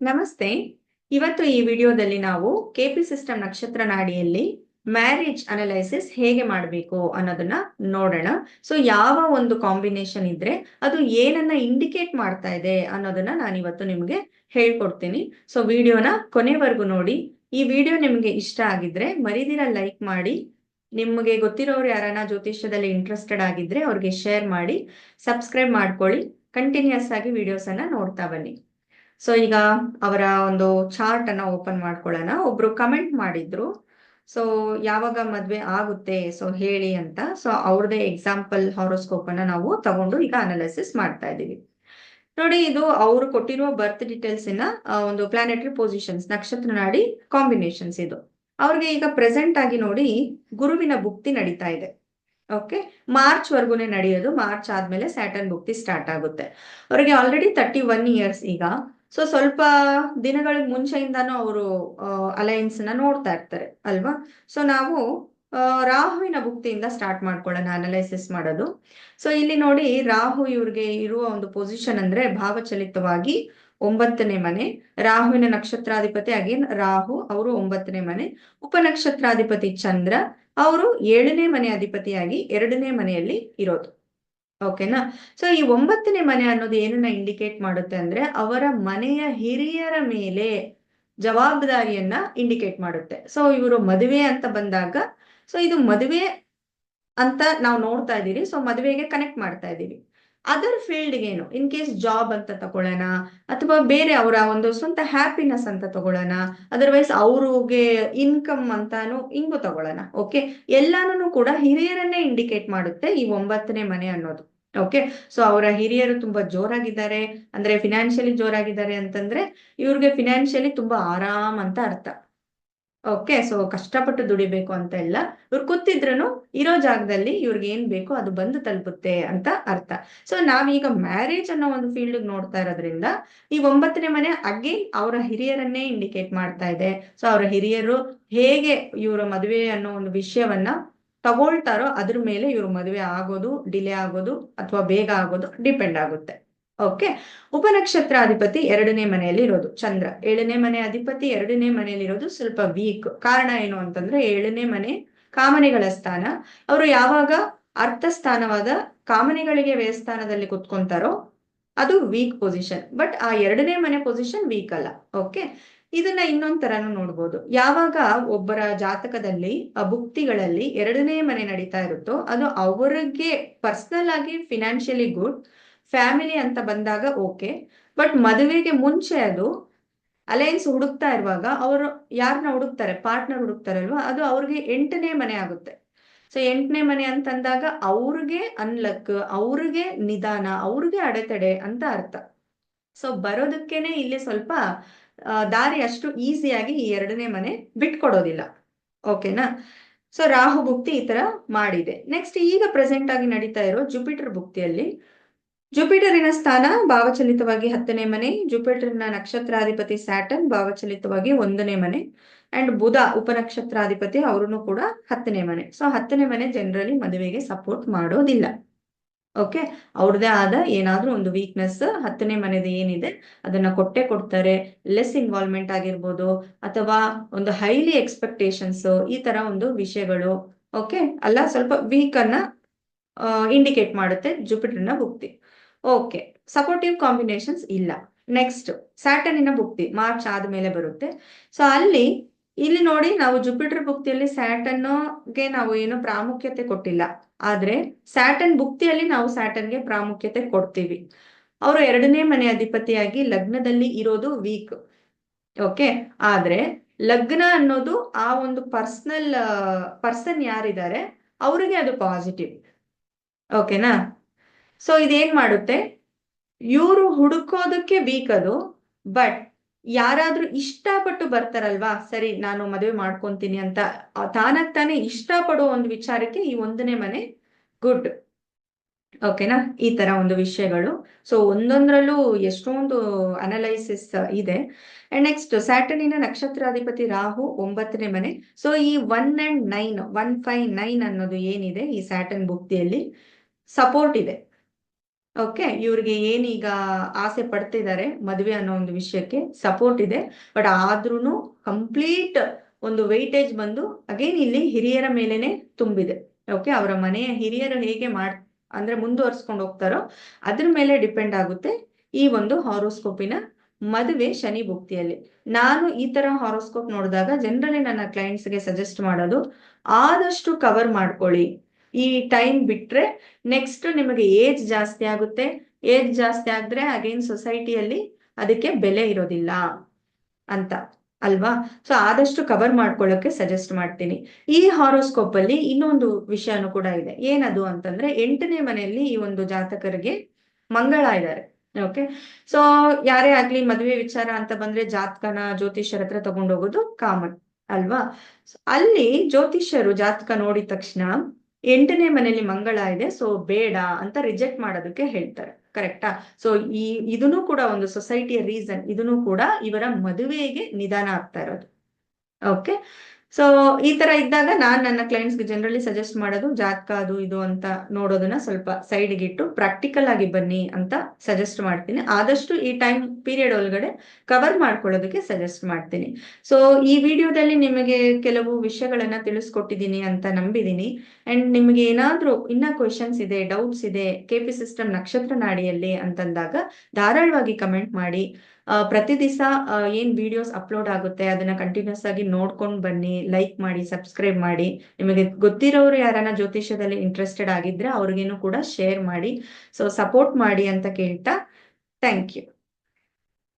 ನಮಸ್ತೆ. ಇವತ್ತು ಈ ವಿಡಿಯೋದಲ್ಲಿ ನಾವು ಕೆಪಿ ಸಿಸ್ಟಮ್ ನಕ್ಷತ್ರ ನಾಡಿಯಲ್ಲಿ ಮ್ಯಾರೇಜ್ ಅನಲೈಸಿಸ್ ಹೇಗೆ ಮಾಡಬೇಕು ಅನ್ನೋದನ್ನ ನೋಡೋಣ. ಸೊ ಯಾವ ಒಂದು ಕಾಂಬಿನೇಷನ್ ಇದ್ರೆ ಅದು ಏನನ್ನ ಇಂಡಿಕೇಟ್ ಮಾಡ್ತಾ ಇದೆ ಅನ್ನೋದನ್ನ ನಾನು ಇವತ್ತು ನಿಮಗೆ ಹೇಳ್ಕೊಡ್ತೀನಿ. ಸೊ ವಿಡಿಯೋನ ಕೊನೆವರೆಗೂ ನೋಡಿ. ಈ ವಿಡಿಯೋ ನಿಮಗೆ ಇಷ್ಟ ಆಗಿದ್ರೆ ಮರಿದಿರ ಲೈಕ್ ಮಾಡಿ. ನಿಮಗೆ ಗೊತ್ತಿರೋರು ಯಾರನ್ನ ಜ್ಯೋತಿಷ್ಯದಲ್ಲಿ ಇಂಟ್ರೆಸ್ಟೆಡ್ ಆಗಿದ್ರೆ ಅವ್ರಿಗೆ ಶೇರ್ ಮಾಡಿ. ಸಬ್ಸ್ಕ್ರೈಬ್ ಮಾಡ್ಕೊಳ್ಳಿ. ಕಂಟಿನ್ಯೂಸ್ ಆಗಿ ವಿಡಿಯೋಸ್ ಅನ್ನ ನೋಡ್ತಾ ಬನ್ನಿ. ಸೊ ಈಗ ಅವರ ಒಂದು ಚಾರ್ಟ್ ಅನ್ನ ಓಪನ್ ಮಾಡ್ಕೊಳ್ಳೋಣ. ಒಬ್ರು ಕಮೆಂಟ್ ಮಾಡಿದ್ರು. ಸೊ ಯಾವಾಗ ಮದ್ವೆ ಆಗುತ್ತೆ? ಸೊ ಹೇಳಿ ಅಂತ. ಸೊ ಅವ್ರದೇ ಎಕ್ಸಾಂಪಲ್ ಹಾರೋಸ್ಕೋಪ್ ಅನ್ನ ನಾವು ತಗೊಂಡು ಈಗ ಅನಾಲಿಸಿಸ್ ಮಾಡ್ತಾ ಇದೀವಿ ನೋಡಿ, ಇದು ಅವರು ಕೊಟ್ಟಿರುವ ಬರ್ತ್ ಡೀಟೇಲ್ಸ್ ಇನ್ನ ಒಂದು ಪ್ಲಾನೆಟರಿ ಪೊಸಿಷನ್ಸ್ ನಕ್ಷತ್ರ ನಾಡಿ ಕಾಂಬಿನೇಷನ್ಸ್ ಇದು. ಅವ್ರಿಗೆ ಈಗ ಪ್ರೆಸೆಂಟ್ ಆಗಿ ನೋಡಿ ಗುರುವಿನ ಭುಕ್ತಿ ನಡೀತಾ ಇದೆ. ಓಕೆ ಮಾರ್ಚ್ ವರ್ಗುನೆ ನಡೆಯೋದು. ಮಾರ್ಚ್ ಆದ್ಮೇಲೆ ಸ್ಯಾಟರ್ನ್ ಭುಕ್ತಿ ಸ್ಟಾರ್ಟ್ ಆಗುತ್ತೆ. ಅವರಿಗೆ ಆಲ್ರೆಡಿ ತರ್ಟಿ ಒನ್ ಇಯರ್ಸ್ ಈಗ. ಸೊ ಸ್ವಲ್ಪ ದಿನಗಳಿಗೆ ಮುಂಚೆಯಿಂದಾನು ಅವರು ಅಲಯನ್ಸ್ನ ನೋಡ್ತಾ ಇರ್ತಾರೆ, ಅಲ್ವಾ? ಸೊ ನಾವು ರಾಹುವಿನ ಭುಕ್ತಿಯಿಂದ ಸ್ಟಾರ್ಟ್ ಮಾಡ್ಕೊಳ್ಳೋಣ ಅನಲೈಸಿಸ್ ಮಾಡೋದು. ಸೊ ಇಲ್ಲಿ ನೋಡಿ, ರಾಹು ಇವ್ರಿಗೆ ಇರುವ ಒಂದು ಪೊಸಿಷನ್ ಅಂದ್ರೆ ಭಾವಚಲಿತವಾಗಿ ಒಂಬತ್ತನೇ ಮನೆ, ರಾಹುವಿನ ನಕ್ಷತ್ರಾಧಿಪತಿ ಅಗೇನ್ ರಾಹು, ಅವರು ಒಂಬತ್ತನೇ ಮನೆ, ಉಪನಕ್ಷತ್ರಾಧಿಪತಿ ಚಂದ್ರ, ಅವರು ಏಳನೇ ಮನೆ ಅಧಿಪತಿಯಾಗಿ ಎರಡನೇ ಮನೆಯಲ್ಲಿ ಇರೋದು. ಓಕೆನಾ? ಸೊ ಈ ಒಂಬತ್ತನೇ ಮನೆ ಅನ್ನೋದು ಏನನ್ನ ಇಂಡಿಕೇಟ್ ಮಾಡುತ್ತೆ ಅಂದ್ರೆ ಅವರ ಮನೆಯ ಹಿರಿಯರ ಮೇಲೆ ಜವಾಬ್ದಾರಿಯನ್ನ ಇಂಡಿಕೇಟ್ ಮಾಡುತ್ತೆ. ಸೊ ಇವರು ಮದುವೆ ಅಂತ ಬಂದಾಗ ಸೊ ಇದು ಮದುವೆ ಅಂತ ನಾವು ನೋಡ್ತಾ ಇದ್ದೀವಿ ಸೊ ಮದುವೆಗೆ ಕನೆಕ್ಟ್ ಮಾಡ್ತಾ ಇದ್ದೀವಿ. ಅದರ್ ಫೀಲ್ಡ್ ಏನು? ಇನ್ ಕೇಸ್ ಜಾಬ್ ಅಂತ ತಗೊಳ್ಳೋಣ, ಅಥವಾ ಬೇರೆ ಅವರ ಒಂದು ಸ್ವಂತ ಹ್ಯಾಪಿನೆಸ್ ಅಂತ ತಗೊಳ್ಳೋಣ ಅದರ್ವೈಸ್ ಅವ್ರಿಗೆ ಇನ್ಕಮ್ ಅಂತಾನು ಹಿಂಗು ತಗೊಳ್ಳೋಣ ಓಕೆ ಎಲ್ಲಾನು ಕೂಡ ಹಿರಿಯರನ್ನೇ ಇಂಡಿಕೇಟ್ ಮಾಡುತ್ತೆ ಈ ಒಂಬತ್ತನೇ ಮನೆ ಅನ್ನೋದು ಓಕೆ ಸೊ ಅವರ ಹಿರಿಯರು ತುಂಬಾ ಜೋರಾಗಿದ್ದಾರೆ, ಅಂದ್ರೆ ಫಿನಾನ್ಷಿಯಲಿ ಜೋರಾಗಿದ್ದಾರೆ ಅಂತಂದ್ರೆ, ಇವ್ರಿಗೆ ಫಿನಾನ್ಷಿಯಲಿ ತುಂಬಾ ಆರಾಮ್ ಅಂತ ಅರ್ಥ. ಓಕೆ ಸೊ ಕಷ್ಟಪಟ್ಟು ದುಡಿಬೇಕು ಅಂತ ಇಲ್ಲ. ಇವ್ರು ಕೂತಿದ್ರು ಇರೋ ಜಾಗದಲ್ಲಿ ಇವ್ರಿಗೆ ಏನ್ ಬೇಕೋ ಅದು ಬಂದು ತಲುಪುತ್ತೆ ಅಂತ ಅರ್ಥ. ಸೊ ನಾವೀಗ ಮ್ಯಾರೇಜ್ ಅನ್ನೋ ಒಂದು ಫೀಲ್ಡ್ ನೋಡ್ತಾ ಇರೋದ್ರಿಂದ ಈ ಒಂಬತ್ತನೇ ಮನೆ ಅಗೇನ್ ಅವರ ಹಿರಿಯರನ್ನೇ ಇಂಡಿಕೇಟ್ ಮಾಡ್ತಾ ಇದೆ. ಸೊ ಅವರ ಹಿರಿಯರು ಹೇಗೆ ಇವರ ಮದುವೆ ಅನ್ನೋ ಒಂದು ವಿಷಯವನ್ನ ತಗೊಳ್ತಾರೋ ಅದ್ರ ಮೇಲೆ ಇವ್ರ ಮದುವೆ ಆಗೋದು ಡಿಲೇ ಆಗೋದು ಅಥವಾ ಬೇಗ ಆಗೋದು ಡಿಪೆಂಡ್ ಆಗುತ್ತೆ. ಓಕೆ ಉಪನಕ್ಷತ್ರಾಧಿಪತಿ ಎರಡನೇ ಮನೆಯಲ್ಲಿ ಇರೋದು ಚಂದ್ರ ಏಳನೇ ಮನೆ ಅಧಿಪತಿ ಎರಡನೇ ಮನೆಯಲ್ಲಿ ಇರೋದು ಸ್ವಲ್ಪ ವೀಕ್ ಕಾರಣ ಏನು ಅಂತಂದ್ರೆ ಏಳನೇ ಮನೆ ಕಾಮನೆಗಳ ಸ್ಥಾನ. ಅವರು ಯಾವಾಗ ಅರ್ಥ ಸ್ಥಾನವಾದ ಕಾಮನೆಗಳಿಗೆ ವ್ಯಯಸ್ಥಾನದಲ್ಲಿ ಕುತ್ಕೊಂತಾರೋ ಅದು ವೀಕ್ ಪೊಸಿಷನ್ ಬಟ್ ಆ ಎರಡನೇ ಮನೆ ಪೊಸಿಷನ್ ವೀಕ್ ಅಲ್ಲ. ಓಕೆ ಇದನ್ನ ಇನ್ನೊಂದ್ ತರಾನು ನೋಡ್ಬೋದು. ಯಾವಾಗ ಒಬ್ಬರ ಜಾತಕದಲ್ಲಿ ಭುಕ್ತಿಗಳಲ್ಲಿ ಎರಡನೇ ಮನೆ ನಡೀತಾ ಇರುತ್ತೋ ಅದು ಅವರಿಗೆ ಪರ್ಸನಲ್ ಆಗಿ ಫಿನಾನ್ಷಿಯಲಿ ಗುಡ್ ಫ್ಯಾಮಿಲಿ ಅಂತ ಬಂದಾಗ ಓಕೆ ಬಟ್ ಮದುವೆಗೆ ಮುಂಚೆ ಅದು ಅಲೈನ್ಸ್ ಹುಡುಕ್ತಾ ಇರುವಾಗ ಅವರು ಯಾರನ್ನ ಹುಡುಕ್ತಾರೆ? ಪಾರ್ಟ್ನರ್ ಹುಡುಕ್ತಾರಲ್ವಾ ಅದು ಅವ್ರಿಗೆ ಎಂಟನೇ ಮನೆ ಆಗುತ್ತೆ. ಸೊ ಎಂಟನೇ ಮನೆ ಅಂತಂದಾಗ ಅವ್ರಿಗೆ ಅನ್ಲಕ್ ಅವ್ರಿಗೆ ನಿಧಾನ, ಅವ್ರಿಗೆ ಅಡೆತಡೆ ಅಂತ ಅರ್ಥ. ಸೊ ಬರೋದಕ್ಕೇನೆ ಇಲ್ಲಿ ಸ್ವಲ್ಪ ದಾರಿ ಅಷ್ಟು ಈಸಿಯಾಗಿ ಈ ಎರಡನೇ ಮನೆ ಬಿಟ್ಕೊಡೋದಿಲ್ಲ. ಓಕೆನಾ ಸೊ ರಾಹು ಭುಕ್ತಿ ಈ ತರ ಮಾಡಿದೆ. ನೆಕ್ಸ್ಟ್ ಈಗ ಪ್ರೆಸೆಂಟ್ ಆಗಿ ನಡೀತಾ ಇರೋ ಜುಪಿಟರ್ ಭುಕ್ತಿಯಲ್ಲಿ ಜುಪಿಟರಿನ ಸ್ಥಾನ ಭಾವಚಲಿತವಾಗಿ ಹತ್ತನೇ ಮನೆ, ಜುಪಿಟರ್ನ ನಕ್ಷತ್ರಾಧಿಪತಿ ಸ್ಯಾಟರ್ನ್ ಭಾವಚಲಿತವಾಗಿ ಒಂದನೇ ಮನೆ ಅಂಡ್ ಬುಧ ಉಪನಕ್ಷತ್ರಾಧಿಪತಿ ಅವರು ಕೂಡ ಹತ್ತನೇ ಮನೆ. ಸೊ ಹತ್ತನೇ ಮನೆ ಜನರಲಿ ಮದುವೆಗೆ ಸಪೋರ್ಟ್ ಮಾಡೋದಿಲ್ಲ. ಓಕೆ ಅವ್ರದೇ ಆದ ಏನಾದ್ರೂ ಒಂದು ವೀಕ್ನೆಸ್ ಹತ್ತನೇ ಮನೆದು ಏನಿದೆ, ಅದನ್ನ ಕೊಟ್ಟೆ ಕೊಡ್ತಾರೆ. ಲೆಸ್ ಇನ್ವಾಲ್ವ್ಮೆಂಟ್ ಆಗಿರ್ಬೋದು, ಅಥವಾ ಒಂದು ಹೈಲಿ ಎಕ್ಸ್ಪೆಕ್ಟೇಷನ್ಸ್ ಈ ತರ ಒಂದು ವಿಷಯಗಳು. ಓಕೆ ಅಲ್ಲ, ಸ್ವಲ್ಪ ವೀಕ್ ಅನ್ನ ಇಂಡಿಕೇಟ್ ಮಾಡುತ್ತೆ ಜುಪಿಟರ್ನ ಭುಕ್ತಿ. ಓಕೆ ಸಪೋರ್ಟಿವ್ ಕಾಂಬಿನೇಷನ್ಸ್ ಇಲ್ಲ. ನೆಕ್ಸ್ಟ್ ಸ್ಯಾಟರ್ನಿನ ಭುಕ್ತಿ ಮಾರ್ಚ್ ಆದ್ಮೇಲೆ ಬರುತ್ತೆ. ಸೊ ಅಲ್ಲಿ, ಇಲ್ಲಿ ನೋಡಿ, ನಾವು ಜುಪಿಟರ್ ಭುಕ್ತಿಯಲ್ಲಿ ಸ್ಯಾಟನ್ಗೆ ನಾವು ಏನು ಪ್ರಾಮುಖ್ಯತೆ ಕೊಟ್ಟಿಲ್ಲ. ಆದ್ರೆ ಸ್ಯಾಟನ್ ಭುಕ್ತಿಯಲ್ಲಿ ನಾವು ಸ್ಯಾಟನ್ಗೆ ಪ್ರಾಮುಖ್ಯತೆ ಕೊಡ್ತೀವಿ. ಅವರು ಎರಡನೇ ಮನೆ ಅಧಿಪತಿಯಾಗಿ ಲಗ್ನದಲ್ಲಿ ಇರೋದು ವೀಕ್ ಓಕೆ ಆದ್ರೆ, ಲಗ್ನ ಅನ್ನೋದು ಆ ಒಂದು ಪರ್ಸನಲ್ ಪರ್ಸನ್ ಯಾರಿದ್ದಾರೆ, ಅವರಿಗೆ ಅದು ಪಾಸಿಟಿವ್ ಓಕೆನಾ ಸೊ ಇದೇನ್ ಮಾಡುತ್ತೆ? ಇವರು ಹುಡುಕೋದಕ್ಕೆ ವೀಕ್ ಅದು ಬಟ್ ಯಾರಾದ್ರೂ ಇಷ್ಟಪಟ್ಟು ಬರ್ತಾರಲ್ವಾ, ಸರಿ, ನಾನು ಮದುವೆ ಮಾಡ್ಕೊಂತೀನಿ ಅಂತ, ಆ ತಾನಾಗ್ ತಾನೇ ಇಷ್ಟಪಡೋ ಒಂದು ವಿಚಾರಕ್ಕೆ ಈ ಒಂದನೇ ಮನೆ ಗುಡ್. ಓಕೆನಾ? ಈ ತರ ಒಂದು ವಿಷಯಗಳು. ಸೊ ಒಂದೊಂದ್ರಲ್ಲೂ ಎಷ್ಟೊಂದು ಅನಲೈಸಿಸ್ ಇದೆ. ಅಂಡ್ ನೆಕ್ಸ್ಟ್ ಸ್ಯಾಟರ್ನಿನ ನಕ್ಷತ್ರಾಧಿಪತಿ ರಾಹು ಒಂಬತ್ತನೇ ಮನೆ. ಸೊ ಈ one and nine, one five nine ಅನ್ನೋದು ಏನಿದೆ ಈ ಸ್ಯಾಟರ್ನ್ ಬುಕ್ತಿಯಲ್ಲಿ ಸಪೋರ್ಟ್ ಇದೆ. ಓಕೆ ಇವ್ರಿಗೆ ಏನೀಗ ಆಸೆ ಪಡ್ತಿದ್ದಾರೆ ಮದುವೆ ಅನ್ನೋ ಒಂದು ವಿಷಯಕ್ಕೆ ಸಪೋರ್ಟ್ ಇದೆ. ಬಟ್ ಆದ್ರೂ ಕಂಪ್ಲೀಟ್ ಒಂದು ವೆಯ್ಟೇಜ್ ಬಂದು ಅಗೇನ್ ಇಲ್ಲಿ ಹಿರಿಯರ ಮೇಲೆನೆ ತುಂಬಿದೆ. ಓಕೆ ಅವರ ಮನೆಯ ಹಿರಿಯರು ಹೇಗೆ ಮಾಡ್, ಅಂದ್ರೆ ಮುಂದುವರ್ಸ್ಕೊಂಡು ಹೋಗ್ತಾರೋ ಅದ್ರ ಮೇಲೆ ಡಿಪೆಂಡ್ ಆಗುತ್ತೆ ಈ ಒಂದು ಹಾರೋಸ್ಕೋಪಿನ ಮದುವೆ ಶನಿ ಭುಕ್ತಿಯಲ್ಲಿ. ನಾನು ಈ ತರ ಹಾರೋಸ್ಕೋಪ್ ನೋಡಿದಾಗ ಜನರಲಿ ನನ್ನ ಕ್ಲೈಂಟ್ಸ್ಗೆ ಸಜೆಸ್ಟ್ ಮಾಡೋದು ಆದಷ್ಟು ಕವರ್ ಮಾಡ್ಕೊಳ್ಳಿ. ಈ ಟೈಮ್ ಬಿಟ್ರೆ ನೆಕ್ಸ್ಟ್ ನಿಮಗೆ ಏಜ್ ಜಾಸ್ತಿ ಆಗುತ್ತೆ. ಏಜ್ ಜಾಸ್ತಿ ಆದ್ರೆ ಅಗೇನ್ ಸೊಸೈಟಿಯಲ್ಲಿ ಅದಕ್ಕೆ ಬೆಲೆ ಇರೋದಿಲ್ಲ ಅಂತ ಅಲ್ವಾ? ಸೊ ಆದಷ್ಟು ಕವರ್ ಮಾಡ್ಕೊಳ್ಳೋಕೆ ಸಜೆಸ್ಟ್ ಮಾಡ್ತೀನಿ. ಈ ಹಾರೋಸ್ಕೋಪ್ ಅಲ್ಲಿ ಇನ್ನೊಂದು ವಿಷಯನೂ ಕೂಡ ಇದೆ. ಏನದು ಅಂತಂದ್ರೆ ಎಂಟನೇ ಮನೆಯಲ್ಲಿ ಈ ಒಂದು ಜಾತಕರಿಗೆ ಮಂಗಳ ಇದ್ದಾರೆ. ಓಕೆ ಸೊ ಯಾರೇ ಆಗ್ಲಿ ಮದುವೆ ವಿಚಾರ ಅಂತ ಬಂದ್ರೆ ಜಾತಕನ ಜ್ಯೋತಿಷ್ಯರ ಹತ್ರ ತಗೊಂಡೋಗೋದು ಕಾಮನ್ ಅಲ್ವಾ? ಅಲ್ಲಿ ಜ್ಯೋತಿಷ್ಯರು ಜಾತಕ ನೋಡಿದ ತಕ್ಷಣ ಎಂಟನೇ ಮನೆಯಲ್ಲಿ ಮಂಗಳ ಇದೆ ಸೊ ಬೇಡ ಅಂತ ರಿಜೆಕ್ಟ್ ಮಾಡೋದಕ್ಕೆ ಹೇಳ್ತಾರೆ. ಕರೆಕ್ಟಾ ಸೊ ಈ, ಇದನ್ನು ಕೂಡ ಒಂದು ಸೊಸೈಟಿಯ ರೀಸನ್ ಇದನ್ನು ಕೂಡ ಇವರ ಮದುವೆಗೆ ನಿಧಾನ ಆಗ್ತಾ ಇರೋದು. ಓಕೆ ಸೊ ಈ ತರ ಇದ್ದಾಗ ನಾನ್ ನನ್ನ ಕ್ಲೈಂಟ್ಸ್ಗೆ ಜನರಲಿ ಸಜೆಸ್ಟ್ ಮಾಡೋದು ಜಾತಕ ಅದು ಇದು ಅಂತ ನೋಡೋದನ್ನ ಸ್ವಲ್ಪ ಸೈಡ್ಗೆ ಇಟ್ಟು ಪ್ರಾಕ್ಟಿಕಲ್ ಆಗಿ ಬನ್ನಿ ಅಂತ ಸಜೆಸ್ಟ್ ಮಾಡ್ತೀನಿ. ಆದಷ್ಟು ಈ ಟೈಮ್ ಪೀರಿಯಡ್ ಒಳಗಡೆ ಕವರ್ ಮಾಡ್ಕೊಳ್ಳೋದಕ್ಕೆ ಸಜೆಸ್ಟ್ ಮಾಡ್ತೀನಿ. ಸೊ ಈ ವಿಡಿಯೋದಲ್ಲಿ ನಿಮಗೆ ಕೆಲವು ವಿಷಯಗಳನ್ನ ತಿಳಿಸ್ಕೊಟ್ಟಿದ್ದೀನಿ ಅಂತ ನಂಬಿದ್ದೀನಿ ಅಂಡ್ ನಿಮಗೆ ಏನಾದ್ರೂ ಇನ್ನ ಕ್ವೆಶನ್ಸ್ ಇದೆ ಡೌಟ್ಸ್ ಇದೆ ಕೆ ಪಿ ಸಿಸ್ಟಮ್ ನಕ್ಷತ್ರ ನಾಡಿಯಲ್ಲಿ ಅಂತಂದಾಗ ಧಾರಾಳವಾಗಿ ಕಮೆಂಟ್ ಮಾಡಿ. ಪ್ರತಿ ದಿವಸ ಏನ್ ವಿಡಿಯೋಸ್ ಅಪ್ಲೋಡ್ ಆಗುತ್ತೆ ಅದನ್ನ ಕಂಟಿನ್ಯೂಸ್ ಆಗಿ ನೋಡ್ಕೊಂಡು ಬನ್ನಿ ಲೈಕ್ ಮಾಡಿ ಸಬ್ಸ್ಕ್ರೈಬ್ ಮಾಡಿ. ನಿಮಗೆ ಗೊತ್ತಿರೋರು ಯಾರನ್ನ ಜ್ಯೋತಿಷ್ಯದಲ್ಲಿ ಇಂಟ್ರೆಸ್ಟೆಡ್ ಆಗಿದ್ರೆ ಅವ್ರಿಗೇನು ಕೂಡ ಶೇರ್ ಮಾಡಿ. ಸೊ ಸಪೋರ್ಟ್ ಮಾಡಿ ಅಂತ ಕೇಳ್ತಾ ಥ್ಯಾಂಕ್ ಯು